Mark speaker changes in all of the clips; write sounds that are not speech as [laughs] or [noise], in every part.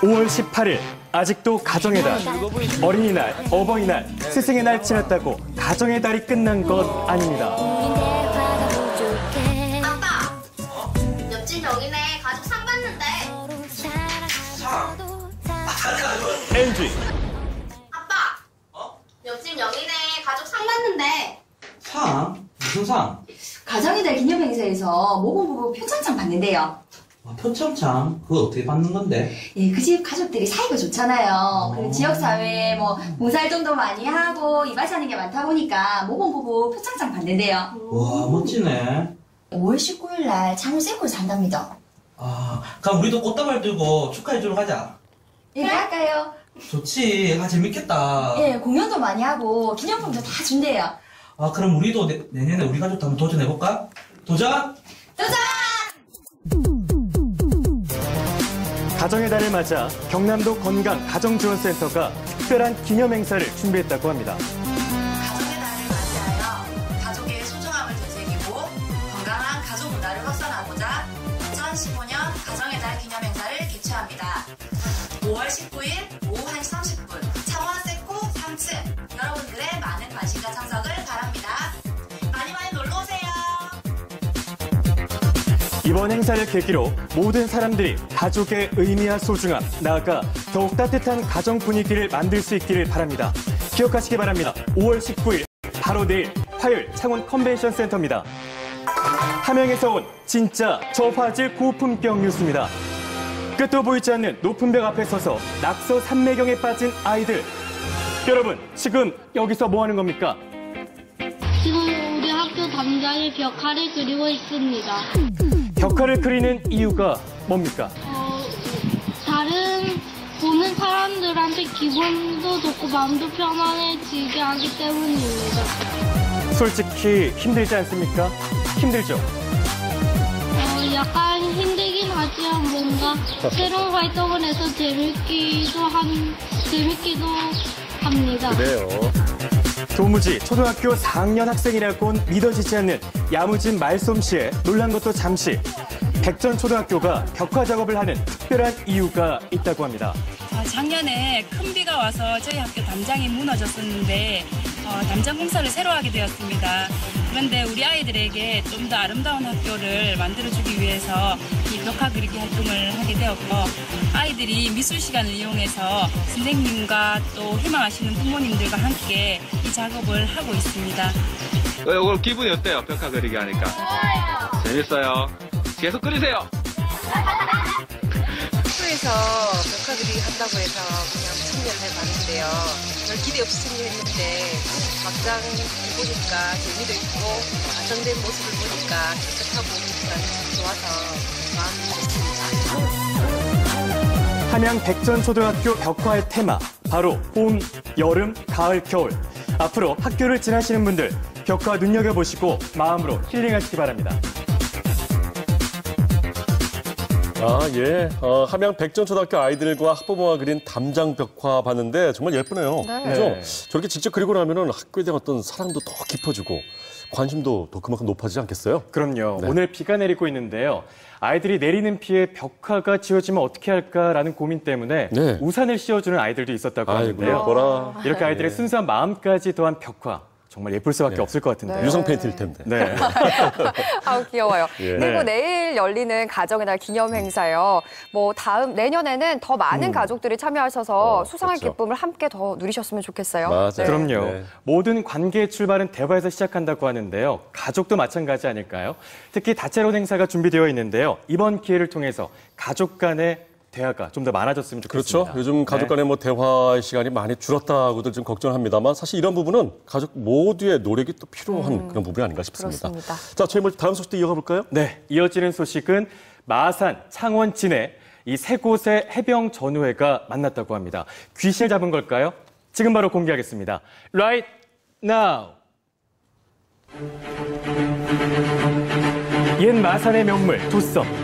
Speaker 1: 5월 18일 아직도 가정의 달, 어린이날, 어버이날, 스승의 날 지났다고 가정의 달이 끝난 것 아닙니다.
Speaker 2: 아빠! 옆집 여기네 가족 상 받는데
Speaker 1: LG
Speaker 2: 아빠! 옆집 여기네 가족 상 받는데
Speaker 3: 상? 무슨 상?
Speaker 4: 가정의 달 기념 행사에서 모범 부부 표창장 받는데요.
Speaker 3: 아, 표창장? 그거 어떻게 받는 건데?
Speaker 4: 예, 그 집 가족들이 사이가 좋잖아요. 그리고 지역사회에 뭐 봉사활동도 많이 하고 하는 게 많다 보니까 모범부부 표창장 받는데요.
Speaker 3: 와, 멋지네.
Speaker 4: 5월 19일 날 세골 산답니다.
Speaker 3: 아, 그럼 우리도 꽃다발 들고 축하해 주러 가자.
Speaker 4: 예, 갈까요?
Speaker 3: 좋지. 아, 재밌겠다.
Speaker 4: 예, 공연도 많이 하고 기념품도 다 준대요.
Speaker 3: 아, 그럼 우리도 내, 내년에 우리 가족도 한번 도전해 볼까? 도전?
Speaker 4: 도전!
Speaker 1: 가정의 달을 맞아 경남도 건강 가정지원센터가 특별한 기념 행사를 준비했다고 합니다.
Speaker 5: 가정의 달을 맞이하여 가족의 소중함을 되새기고 건강한 가족 문화를 확산하고자 2015년 가정의 달 기념 행사를 개최합니다. 5월 19일
Speaker 1: 이번 행사를 계기로 모든 사람들이 가족의 의미와 소중함, 나아가 더욱 따뜻한 가정 분위기를 만들 수 있기를 바랍니다. 기억하시기 바랍니다. 5월 19일, 바로 내일 화요일 창원 컨벤션 센터입니다. 함양에서 온 진짜 저화질 고품격 뉴스입니다. 끝도 보이지 않는 높은 벽 앞에 서서 낙서 산매경에 빠진 아이들. 여러분, 지금 여기서 뭐 하는 겁니까?
Speaker 6: 지금 우리 학교 담장에 벽화를 그리고 있습니다.
Speaker 1: 벽화를 그리는 이유가 뭡니까?
Speaker 6: 어, 다른 보는 사람들한테 기분도 좋고 마음도 편안해지게 하기 때문입니다.
Speaker 1: 솔직히 힘들지 않습니까? 힘들죠?
Speaker 6: 어, 약간 힘들긴 하지만 뭔가 새로운 활동을 해서 재밌기도 한 재밌기도 합니다.
Speaker 1: 그래요. 도무지 초등학교 4학년 학생이라고는 믿어지지 않는 야무진 말솜씨에 놀란 것도 잠시 백전 초등학교가 벽화 작업을 하는 특별한 이유가 있다고 합니다.
Speaker 7: 아, 작년에 큰 비가 와서 저희 학교 담장이 무너졌었는데 어, 담장 공사를 새로 하게 되었습니다. 그런데 우리 아이들에게 좀 더 아름다운 학교를 만들어주기 위해서 이 벽화 그리기 활동을 하게 되었고 아이들이 미술 시간을 이용해서 선생님과 또 희망하시는 부모님들과 함께 이 작업을 하고 있습니다.
Speaker 8: 어, 오늘 기분이 어때요? 벽화 그리기 하니까. 좋아요. 재밌어요. 계속 그리세요.
Speaker 9: 학교에서 벽화 그리기 한다고 해서 그냥 참여를 해봤는데요. 별 기대 없이 참여했는데 막상 해보니까 재미도 있고 완성된 모습을 보니까 깨끗하고 보니까 참 좋아서 마음이 좋습니다.
Speaker 1: 함양 백전초등학교 벽화의 테마 바로 봄, 여름, 가을, 겨울. 앞으로 학교를 지나시는 분들 벽화 눈여겨보시고 마음으로 힐링하시기 바랍니다.
Speaker 10: 아, 예. 어, 함양 백전초등학교 아이들과 학부모가 그린 담장 벽화 봤는데 정말 예쁘네요.
Speaker 11: 네.
Speaker 10: 그죠?
Speaker 1: 네.
Speaker 10: 저렇게 직접 그리고 나면은 학교에 대한 어떤 사랑도 더 깊어지고 관심도 더 그만큼 높아지지 않겠어요?
Speaker 1: 그럼요.
Speaker 10: 네.
Speaker 1: 오늘 비가 내리고 있는데요. 아이들이 내리는 비에 벽화가 지어지면 어떻게 할까라는 고민 때문에
Speaker 10: 네.
Speaker 1: 우산을 씌워주는 아이들도 있었다고
Speaker 10: 아이고,
Speaker 1: 하는데요.
Speaker 10: 예뻐라.
Speaker 1: 이렇게 아이들의 순수한 마음까지 더한 벽화. 정말 예쁠 수밖에
Speaker 10: 네.
Speaker 1: 없을 것 같은데요.
Speaker 10: 유성 페인트일 텐데.
Speaker 1: 네. [laughs]
Speaker 11: 아우 귀여워요.
Speaker 10: 예.
Speaker 11: 그리고
Speaker 1: 네.
Speaker 11: 내일 열리는 가정의 날 기념 행사요. 뭐 다음 내년에는 더 많은 가족들이 참여하셔서
Speaker 10: 어,
Speaker 11: 수상한
Speaker 10: 그렇죠.
Speaker 11: 기쁨을 함께 더 누리셨으면 좋겠어요.
Speaker 10: 맞아요.
Speaker 11: 네.
Speaker 1: 그럼요.
Speaker 10: 네.
Speaker 1: 모든 관계의 출발은 대화에서 시작한다고 하는데요. 가족도 마찬가지 아닐까요? 특히 다채로운 행사가 준비되어 있는데요. 이번 기회를 통해서 가족 간의 대화가 좀 더 많아졌으면 좋겠습니다.
Speaker 10: 그렇죠. 요즘 가족 간의 뭐 대화 시간이 많이 줄었다고들 좀 걱정합니다만 사실 이런 부분은 가족 모두의 노력이 또 필요한 그런 부분이 아닌가 싶습니다.
Speaker 11: 그렇습니다.
Speaker 10: 자, 저희 뭐 다음 소식도 이어가 볼까요?
Speaker 1: 네, 이어지는 소식은 마산, 창원, 진해 이 세 곳의 해병 전우회가 만났다고 합니다. 귀신을 잡은 걸까요? 지금 바로 공개하겠습니다. Right now. 옛 마산의 명물 도섬.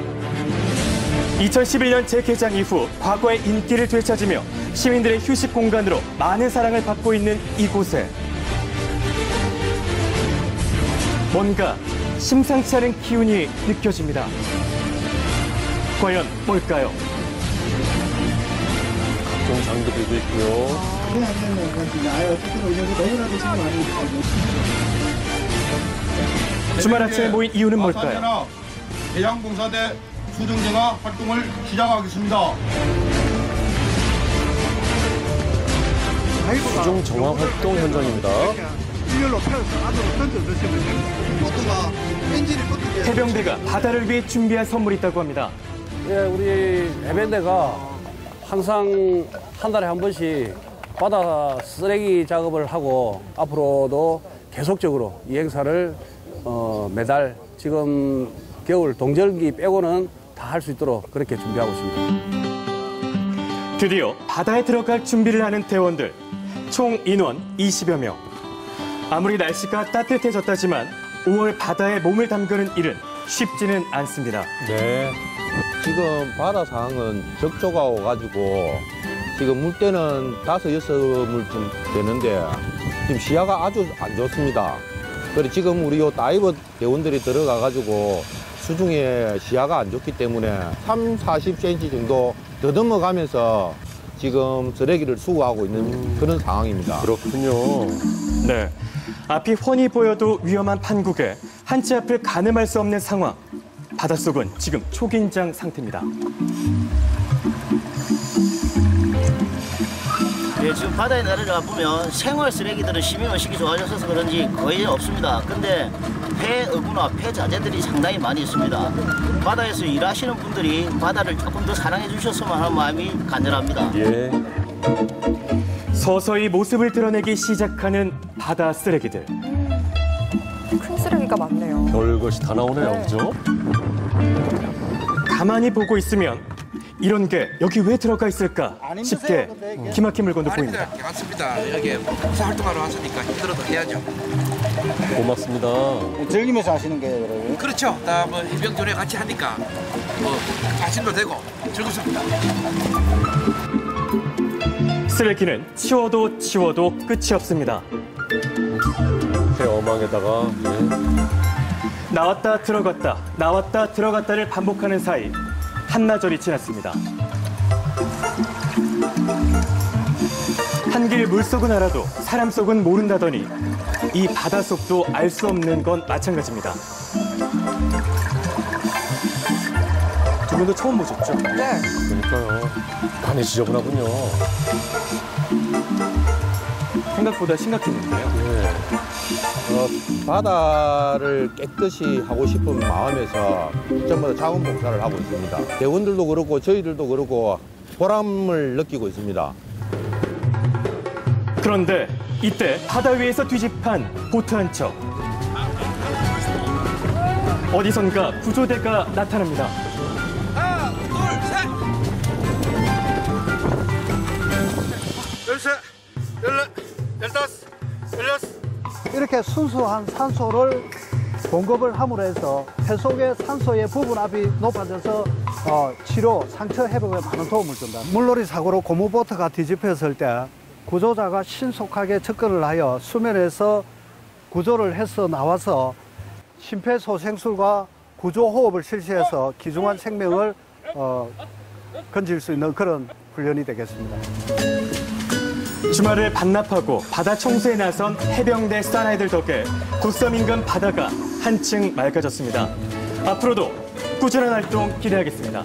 Speaker 1: 2011년 재개장 이후 과거의 인기를 되찾으며 시민들의 휴식 공간으로 많은 사랑을 받고 있는 이곳에 뭔가 심상치 않은 기운이 느껴집니다. 과연 뭘까요?
Speaker 10: 각종 장비들도 있고요.
Speaker 1: 주말 아침에 모인 이유는 뭘까요?
Speaker 12: 해양봉사대 수중대가 활동을 시작하겠습니다.
Speaker 10: 수중 정화 활동 현장입니다.
Speaker 1: 해병대가 바다를 위해 준비한 선물이 있다고 합니다.
Speaker 13: 예, 우리 해변대가 항상 한 달에 한 번씩 바다 쓰레기 작업을 하고 앞으로도 계속적으로 이 행사를 어, 매달 지금 겨울 동절기 빼고는 다 할 수 있도록 그렇게 준비하고 있습니다.
Speaker 1: 드디어 바다에 들어갈 준비를 하는 대원들. 총 인원 20여 명. 아무리 날씨가 따뜻해졌다지만 5월 바다에 몸을 담그는 일은 쉽지는 않습니다.
Speaker 10: 네.
Speaker 14: 지금 바다 상황은 적조가 오가지고 지금 물때는 다섯 여섯 물쯤 되는데 지금 시야가 아주 안 좋습니다. 그래 지금 우리 요 다이버 대원들이 들어가가지고 수중에 시야가 안 좋기 때문에 3, 40cm 정도 더듬어 가면서 지금 쓰레기를 수거하고 있는 그런 상황입니다.
Speaker 10: 그렇군요.
Speaker 1: 네. 앞이 훤히 보여도 위험한 판국에 한치 앞을 가늠할 수 없는 상황. 바닷속은 지금 초긴장 상태입니다.
Speaker 15: 예, 지금 바다에 내려가 보면 생활 쓰레기들은 심의원식이 좋아져서 그런지 거의 없습니다. 근데 폐어구나 폐자재들이 상당히 많이 있습니다. 바다에서 일하시는 분들이 바다를 조금 더 사랑해 주셨으면 하는 마음이 간절합니다.
Speaker 10: 예.
Speaker 1: 서서히 모습을 드러내기 시작하는 바다 쓰레기들.
Speaker 11: 큰 쓰레기가 많네요.
Speaker 10: 별것이 다 나오네요.
Speaker 11: 네.
Speaker 10: 그죠?
Speaker 1: 가만히 보고 있으면 이런 게 여기 왜 들어가 있을까 싶게 기막힌 물건도 보입니다.
Speaker 16: 맞습니다. 여기 봉사 활동하러 왔으니까 힘들어도 해야죠.
Speaker 10: 고맙습니다.
Speaker 17: 즐기면서 하시는 게 그러면?
Speaker 16: 그렇죠. 다뭐 해병조례 같이 하니까 뭐 자신도 되고 즐겁습니다.
Speaker 1: 쓰레기는 치워도 치워도 끝이 없습니다.
Speaker 10: 배 어망에다가 예.
Speaker 1: 나왔다 들어갔다 나왔다 들어갔다를 반복하는 사이 한나절이 지났습니다. 한길 물속은 알아도 사람 속은 모른다더니 이 바닷속도 알 수 없는 건 마찬가지입니다. 두 분도 처음 보셨죠?
Speaker 11: 네.
Speaker 10: 그러니까요. 많이 지저분하군요.
Speaker 1: 생각보다 심각했는데요.
Speaker 10: 예.
Speaker 14: 어, 바다를 깨끗이 하고 싶은 마음에서 전부 다 자원 봉사를 하고 있습니다. 대원들도 그렇고 저희들도 그렇고 보람을 느끼고 있습니다.
Speaker 1: 그런데 이때 바다 위에서 뒤집한 보트 한 척. 어디선가 구조대가 나타납니다.
Speaker 16: 하나, 둘, 셋.
Speaker 12: 열세, 열네, 열다섯, 열여섯.
Speaker 17: 이렇게 순수한 산소를 공급을 함으로 해서 폐 속의 산소의 부분압이 높아져서 어, 치료, 상처 회복에 많은 도움을 준다. 물놀이 사고로 고무보트가 뒤집혔을 때 구조자가 신속하게 접근을 하여 수면에서 구조를 해서 나와서 심폐소생술과 구조호흡을 실시해서 귀중한 생명을 어, 건질 수 있는 그런 훈련이 되겠습니다.
Speaker 1: 주말을 반납하고 바다 청소에 나선 해병대 사나이들 덕에 고섬 인근 바다가 한층 맑아졌습니다. 앞으로도 꾸준한 활동 기대하겠습니다.